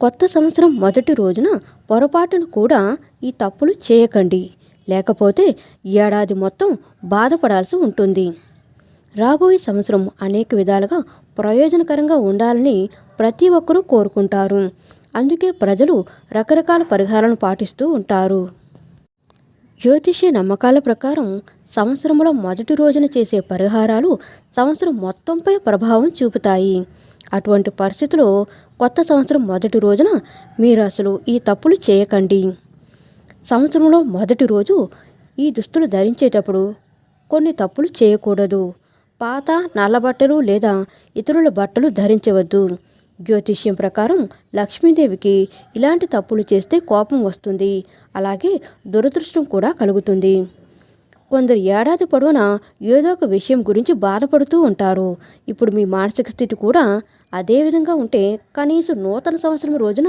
కొత్త సంవత్సరం మొదటి రోజున పొరపాటును కూడా ఈ తప్పులు చేయకండి. లేకపోతే ఏడాది మొత్తం బాధపడాల్సి ఉంటుంది. రాబోయే సంవత్సరం అనేక విధాలుగా ప్రయోజనకరంగా ఉండాలని ప్రతి ఒక్కరూ కోరుకుంటారు. అందుకే ప్రజలు రకరకాల పరిహారాలను పాటిస్తూ ఉంటారు. జ్యోతిష్య నమ్మకాల ప్రకారం సంవత్సరంలో మొదటి రోజున చేసే పరిహారాలు సంవత్సరం మొత్తంపై ప్రభావం చూపుతాయి. అటువంటి పరిస్థితిలో కొత్త సంవత్సరం మొదటి రోజున మీరు అసలు ఈ తప్పులు చేయకండి. సంవత్సరంలో మొదటి రోజు ఈ దుస్తులు ధరించేటప్పుడు కొన్ని తప్పులు చేయకూడదు. పాత నల్ల బట్టలు లేదా ఇతరుల బట్టలు ధరించవద్దు. జ్యోతిష్యం ప్రకారం లక్ష్మీదేవికి ఇలాంటి తప్పులు చేస్తే కోపం వస్తుంది. అలాగే దురదృష్టం కూడా కలుగుతుంది. కొందరు ఏడాది పొడవునా ఏదో ఒక విషయం గురించి బాధపడుతూ ఉంటారు. ఇప్పుడు మీ మానసిక స్థితి కూడా అదే విధంగా ఉంటే కనీసం నూతన సంవత్సరం రోజున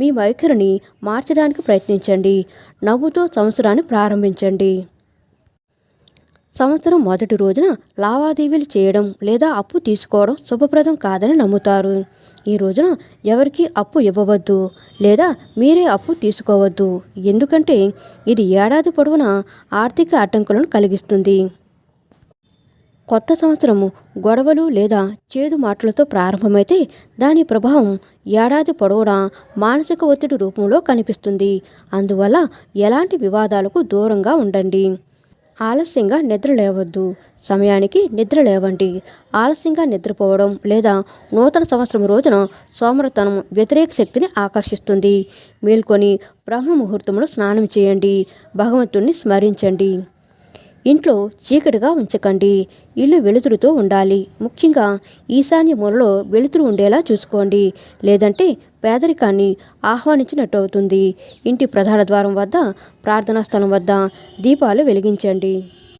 మీ వైఖరిని మార్చడానికి ప్రయత్నించండి. నవ్వుతో సంవత్సరాన్ని ప్రారంభించండి. సంవత్సరం మొదటి రోజున లావాదేవీలు చేయడం లేదా అప్పు తీసుకోవడం శుభప్రదం కాదని నమ్ముతారు. ఈ రోజున ఎవరికీ అప్పు ఇవ్వవద్దు లేదా మీరే అప్పు తీసుకోవద్దు. ఎందుకంటే ఇది ఏడాది పొడవునా ఆర్థిక ఆటంకులను కలిగిస్తుంది. కొత్త సంవత్సరము గొడవలు లేదా చేదు మాటలతో ప్రారంభమైతే దాని ప్రభావం ఏడాది పొడవునా మానసిక ఒత్తిడి రూపంలో కనిపిస్తుంది. అందువల్ల ఎలాంటి వివాదాలకు దూరంగా ఉండండి. ఆలస్యంగా నిద్ర లేవద్దు. సమయానికి నిద్ర లేవండి. ఆలస్యంగా నిద్రపోవడం లేదా నూతన సంవత్సరం రోజున సోమరతనం వ్యతిరేక శక్తిని ఆకర్షిస్తుంది. మేల్కొని బ్రహ్మ ముహూర్తంలో స్నానం చేయండి. భగవంతుణ్ణి స్మరించండి. ఇంట్లో చీకటిగా ఉంచకండి. ఇల్లు వెలుతురుతో ఉండాలి. ముఖ్యంగా ఈశాన్య మూలలో వెలుతురు ఉండేలా చూసుకోండి. లేదంటే పేదరికాన్ని ఆహ్వానించినట్టు అవుతుంది ఇంటి ప్రధాన ద్వారం వద్ద ప్రార్థనా స్థలం వద్ద దీపాలు వెలిగించండి.